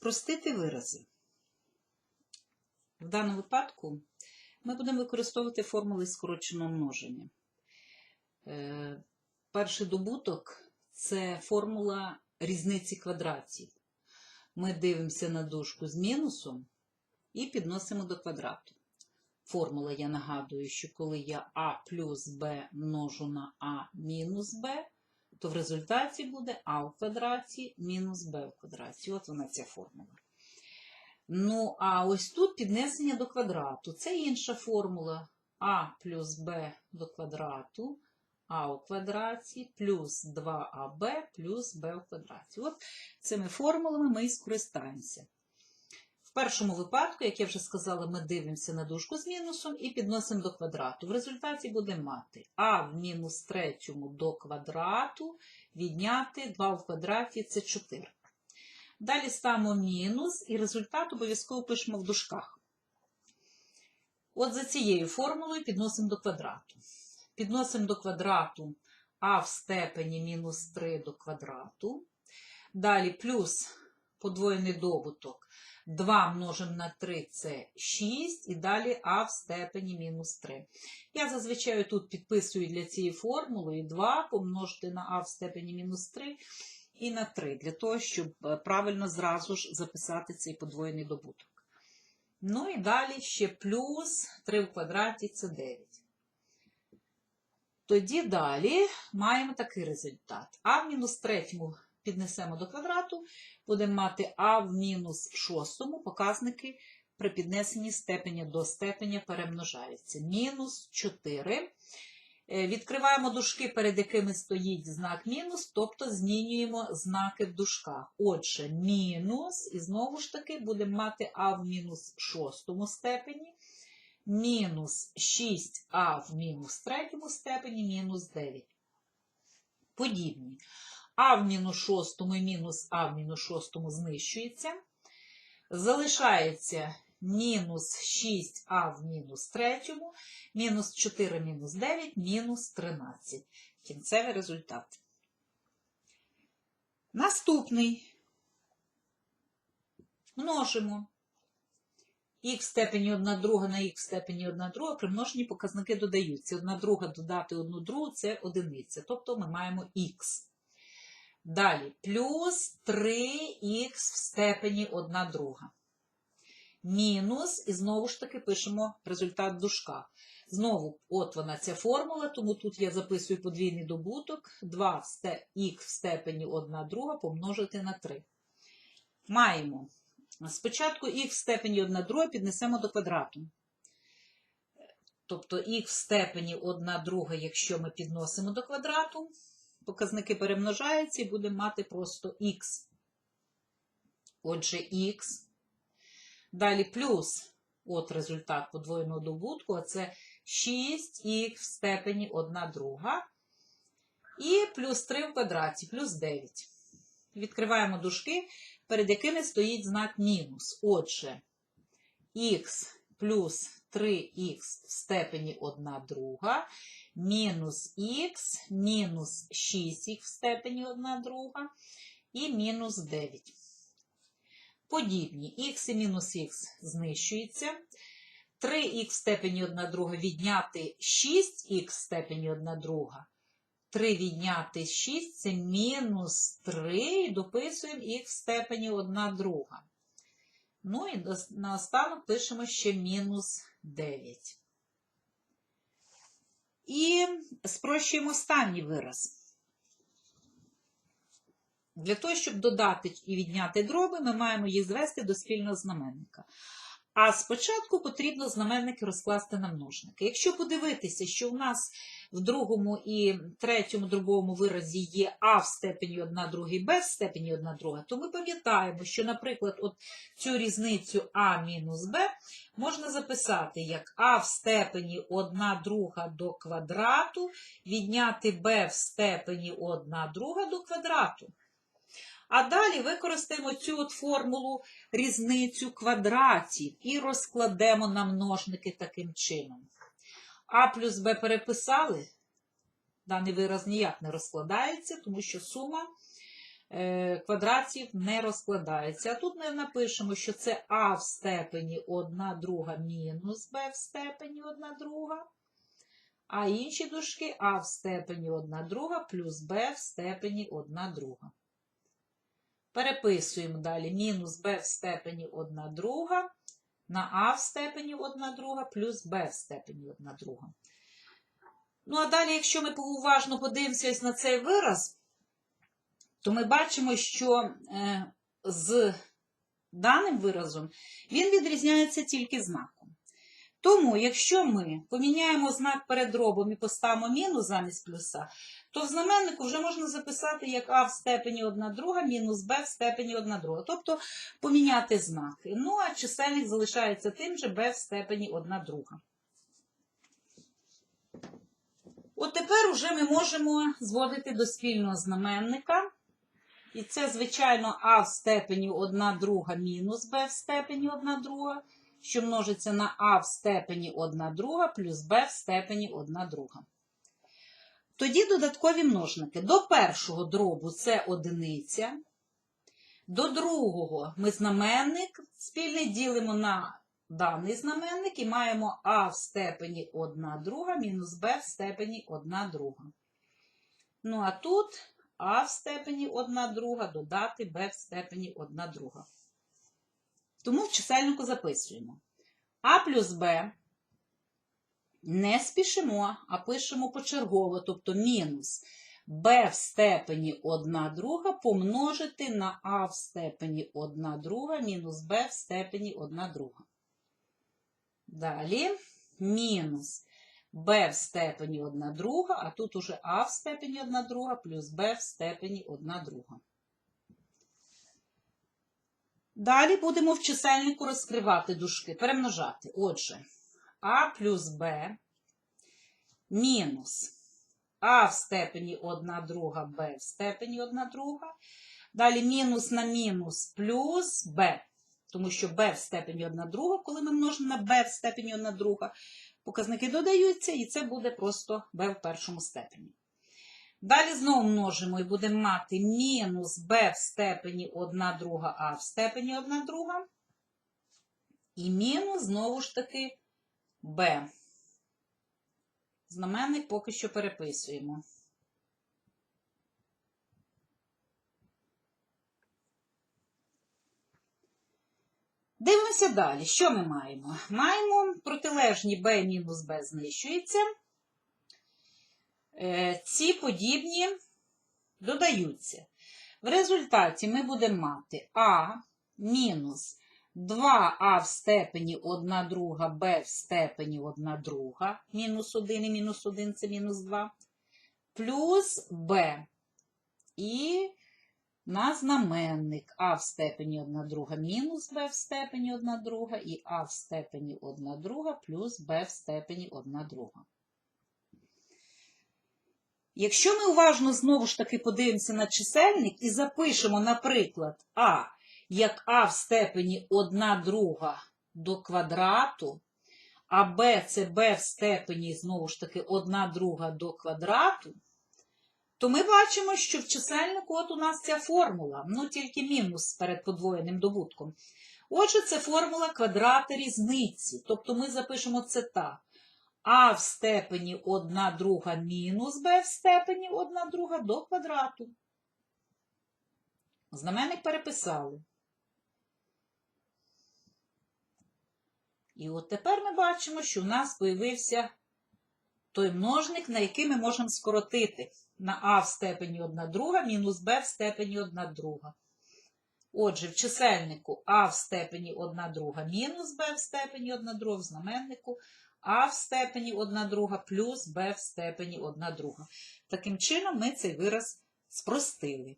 Спростити вирази. В даному випадку ми будемо використовувати формули скороченого множення. Е, Перший добуток це формула різниці квадратів. Ми дивимося на дужку з мінусом і підносимо до квадрату. Формула, я нагадую, що коли я а плюс b множу на а мінус b, то в результаті буде а в квадраті мінус b в квадраті. От вона ця формула. Ну, а ось тут піднесення до квадрату. Це інша формула а плюс b до квадрату, а у квадраті плюс 2аб плюс b в квадраті. От цими формулами ми і скористаємося. В першому випадку, як я вже сказала, ми дивимося на дужку з мінусом і підносимо до квадрату. В результаті будемо мати а в мінус третьому до квадрату відняти 2 в квадраті це 4. Далі ставимо мінус і результат обов'язково пишемо в дужках. От за цією формулою підносимо до квадрату. Підносимо до квадрату а в степені мінус 3 до квадрату. Далі плюс подвоєний добуток. 2 множимо на 3 це 6, і далі а в степені мінус 3. Я зазвичай тут підписую для цієї формули 2 помножити на а в степені мінус 3 і на 3, для того, щоб е, правильно зразу ж записати цей подвоєний добуток. Ну і далі ще плюс 3 в квадраті це 9. Тоді далі маємо такий результат. А в мінус третьому піднесемо до квадрату, будемо мати а в мінус шостому показники при піднесенні степеня до степеня перемножаються. Мінус 4. Е, Відкриваємо дужки, перед якими стоїть знак мінус, тобто змінюємо знаки в дужках. Отже, мінус, і знову ж таки будемо мати а в мінус шостому степені, мінус 6а в мінус третьому степені, мінус 9. Подібні. А в мінус шостому і мінус А в мінус шостому знищується. Залишається мінус 6а в мінус третьому, мінус 4 мінус 9, мінус 13. Кінцевий результат. Наступний. Множимо. Х в степені 1 друга на х в степені 1 друга, при множенні показники додаються. 1 друга додати 1 другу це одиниця. Тобто ми маємо х. Далі плюс 3х в степені 1 друга. Мінус, і знову ж таки пишемо результат в дужках. Знову, от вона ця формула, тому тут я записую подвійний добуток. 2х в степені 1 друга помножити на 3. Маємо. Спочатку х в степені 1 друга піднесемо до квадрату. Тобто х в степені 1 друга, якщо ми підносимо до квадрату, показники перемножаються і будемо мати просто х. Отже, х. Далі плюс, от результат подвоєного добутку, це 6х в степені 1 друга. І плюс 3 в квадраті, плюс 9. Відкриваємо дужки, перед якими стоїть знак мінус. Отже, х плюс 3х в степені 1 друга, мінус х, мінус 6х в степені 1 друга і мінус 9. Подібні х і мінус х знищується. 3х в степені 1 друга відняти 6х в степені 1 друга. 3 відняти 6 це мінус 3, і дописуємо х в степені 1 друга. Ну і наостанок пишемо ще мінус 9. І спрощуємо останній вираз. Для того, щоб додати і відняти дроби, ми маємо їх звести до спільного знаменника. А спочатку потрібно знаменники розкласти на множники. Якщо подивитися, що у нас в другому і третьому дробовому виразі є А в степені 1 друга Б в степені 1 друга, то ми пам'ятаємо, що, наприклад, от цю різницю А мінус Б можна записати як А в степені 1 друга до квадрату, відняти Б в степені 1 друга до квадрату. А далі використаємо цю от формулу різницю квадратів і розкладемо на множники таким чином. А плюс Б переписали. Даний вираз ніяк не розкладається, тому що сума е, квадратів не розкладається. А тут ми напишемо, що це а в степені 1 друга мінус b в степені 1 друга. А інші дужки а в степені 1 друга плюс b в степені 1 друга. Переписуємо далі мінус b в степені 1 друга на а в степені 1 друга плюс b в степені 1 друга. Ну, а далі, якщо ми уважно подивимося на цей вираз, то ми бачимо, що е, з даним виразом він відрізняється тільки знаком. Тому, якщо ми поміняємо знак перед дробом і поставимо мінус замість плюса, то в знаменнику вже можна записати як а в степені 1 друга мінус b в степені 1 друга. Тобто поміняти знаки. Ну, а чисельник залишається тим же b в степені 1 друга. От тепер уже ми можемо зводити до спільного знаменника. І це, звичайно, а в степені 1 друга мінус b в степені 1 друга, що множиться на а в степені 1 друга плюс b в степені 1 друга. Тоді додаткові множники. До першого дробу це одиниця. До другого ми знаменник спільний ділимо на даний знаменник і маємо а в степені 1 друга мінус b в степені 1 друга. Ну, а тут а в степені 1 друга додати b в степені 1 друга. Тому в чисельнику записуємо. А плюс b не спішимо, а пишемо почергово, тобто мінус b в степені 1 друга помножити на а в степені 1 друга мінус b в степені 1 друга. Далі мінус b в степені 1 друга, а тут уже а в степені 1 друга плюс b в степені 1 друга. Далі будемо в чисельнику розкривати дужки, перемножати. Отже, а плюс b мінус а в степені 1 друга, b в степені 1 друга. Далі мінус на мінус плюс b, тому що b в степені 1 друга, коли ми множимо на b в степені 1 друга, показники додаються, і це буде просто b в першому степені. Далі знову множимо і будемо мати мінус b в степені 1 друга, а в степені 1 друга. І мінус, знову ж таки, b. Знаменник поки що переписуємо. Дивимося далі. Що ми маємо? Маємо протилежні b мінус b знищується. Е, Ці подібні додаються. В результаті ми будемо мати а мінус 2а в степені 1 друга, b в степені 1 друга, мінус 1 і мінус 1 це мінус 2, плюс b. І на знаменник а в степені 1 друга мінус b в степені 1 друга, і а в степені 1 друга плюс b в степені 1 друга. Якщо ми уважно знову ж таки подивимося на чисельник і запишемо, наприклад, а як а в степені 1 друга до квадрату, а b це b в степені, знову ж таки, 1 друга до квадрату, то ми бачимо, що в чисельнику от у нас ця формула, ну тільки мінус перед подвоєним добутком. Отже, це формула квадрата різниці. Тобто ми запишемо це так. А в степені 1 друга мінус b в степені 1 друга до квадрату. Знаменник переписали. І от тепер ми бачимо, що в нас появився той множник, на який ми можемо скоротити на а в степені 1 друга мінус b в степені 1 друга. Отже, в чисельнику а в степені 1 друга мінус b в степені 1 друга, в знаменнику а в степені 1 друга плюс Б в степені 1 друга. Таким чином ми цей вираз спростили.